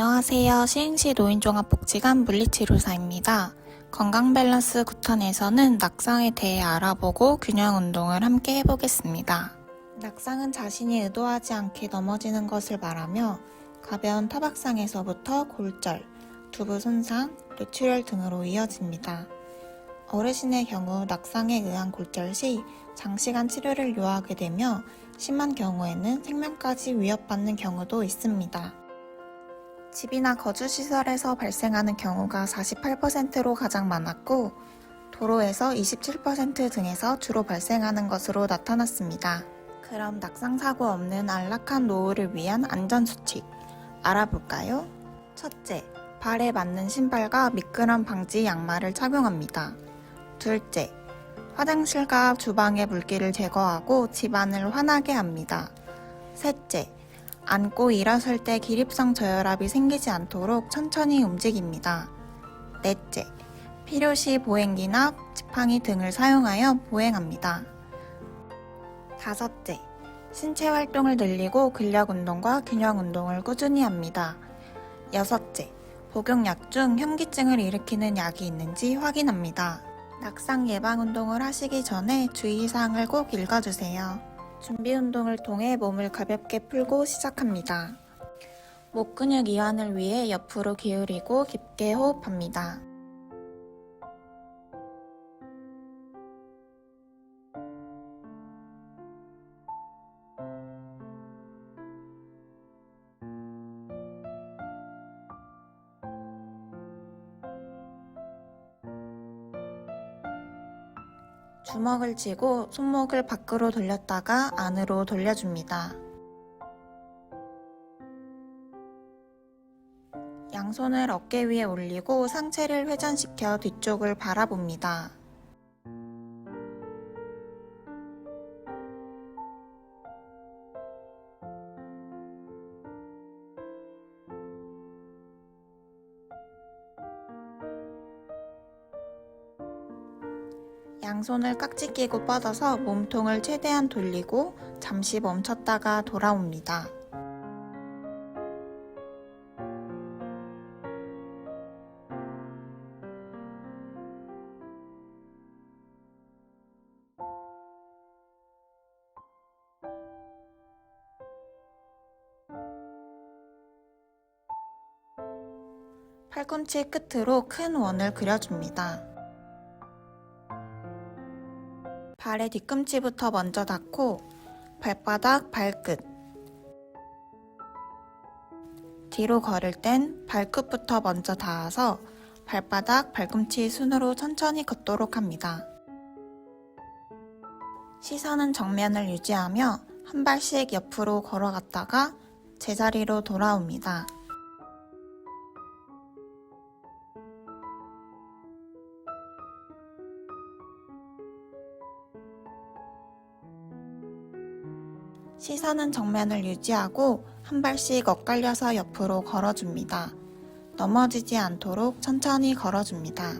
안녕하세요. 시흥시 노인종합복지관 물리치료사입니다. 건강밸런스 구탄에서는 낙상에 대해 알아보고 균형 운동을 함께 해보겠습니다. 낙상은 자신이 의도하지 않게 넘어지는 것을 말하며 가벼운 타박상에서부터 골절, 두부 손상, 뇌출혈 등으로 이어집니다. 어르신의 경우 낙상에 의한 골절 시 장시간 치료를 요하게 되며 심한 경우에는 생명까지 위협받는 경우도 있습니다. 집이나 거주시설에서 발생하는 경우가 48%로 가장 많았고, 도로에서 27% 등에서 주로 발생하는 것으로 나타났습니다. 그럼 낙상사고 없는 안락한 노후를 위한 안전수칙 알아볼까요? 첫째, 발에 맞는 신발과 미끄럼 방지 양말을 착용합니다. 둘째, 화장실과 주방의 물기를 제거하고 집안을 환하게 합니다. 셋째, 앉고 일어설 때 기립성 저혈압이 생기지 않도록 천천히 움직입니다. 넷째, 필요시 보행기나 지팡이 등을 사용하여 보행합니다. 다섯째, 신체 활동을 늘리고 근력 운동과 균형 운동을 꾸준히 합니다. 여섯째, 복용약 중 현기증을 일으키는 약이 있는지 확인합니다. 낙상 예방 운동을 하시기 전에 주의사항을 꼭 읽어주세요. 준비 운동을 통해 몸을 가볍게 풀고 시작합니다. 목 근육 이완을 위해 옆으로 기울이고 깊게 호흡합니다. 주먹을 쥐고 손목을 밖으로 돌렸다가 안으로 돌려줍니다. 양손을 어깨 위에 올리고 상체를 회전시켜 뒤쪽을 바라봅니다. 양손을 깍지 끼고 뻗어서 몸통을 최대한 돌리고 잠시 멈췄다가 돌아옵니다. 팔꿈치 끝으로 큰 원을 그려줍니다. 발의 뒤꿈치부터 먼저 닿고 발바닥, 발끝. 뒤로 걸을 땐 발끝부터 먼저 닿아서 발바닥, 발꿈치 순으로 천천히 걷도록 합니다. 시선은 정면을 유지하며 한 발씩 옆으로 걸어갔다가 제자리로 돌아옵니다. 시선은 정면을 유지하고 한 발씩 엇갈려서 옆으로 걸어줍니다. 넘어지지 않도록 천천히 걸어줍니다.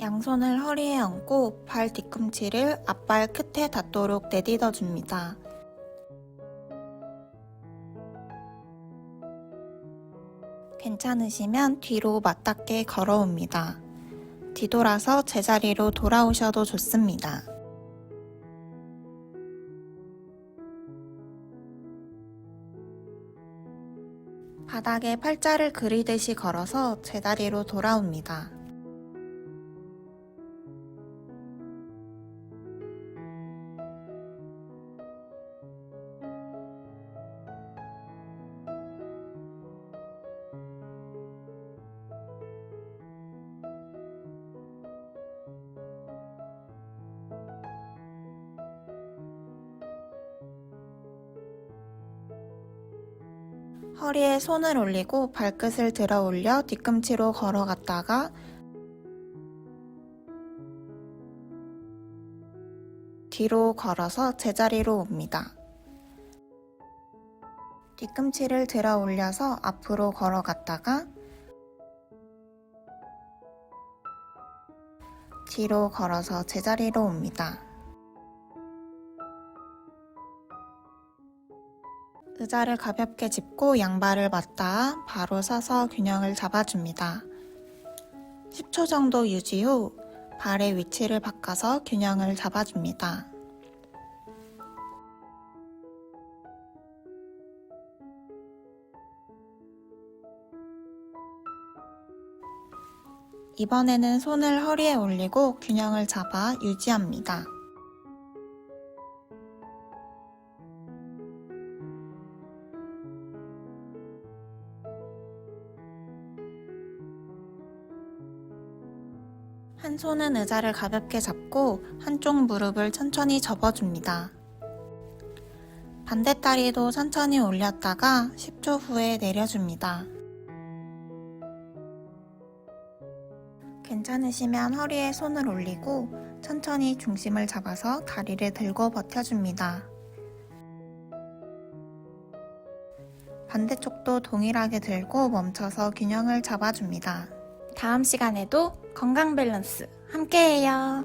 양손을 허리에 얹고 발 뒤꿈치를 앞발 끝에 닿도록 내딛어 줍니다. 괜찮으시면 뒤로 맞닿게 걸어옵니다. 뒤돌아서 제자리로 돌아오셔도 좋습니다. 바닥에 팔자를 그리듯이 걸어서 제자리로 돌아옵니다. 허리에 손을 올리고 발끝을 들어 올려 뒤꿈치로 걸어갔다가 뒤로 걸어서 제자리로 옵니다. 뒤꿈치를 들어 올려서 앞으로 걸어갔다가 뒤로 걸어서 제자리로 옵니다. 의자를 가볍게 짚고 양발을 맞닿아 바로 서서 균형을 잡아줍니다. 10초 정도 유지 후 발의 위치를 바꿔서 균형을 잡아줍니다. 이번에는 손을 허리에 올리고 균형을 잡아 유지합니다. 한 손은 의자를 가볍게 잡고 한쪽 무릎을 천천히 접어줍니다. 반대 다리도 천천히 올렸다가 10초 후에 내려줍니다. 괜찮으시면 허리에 손을 올리고 천천히 중심을 잡아서 다리를 들고 버텨줍니다. 반대쪽도 동일하게 들고 멈춰서 균형을 잡아줍니다. 다음 시간에도 건강 밸런스 함께해요.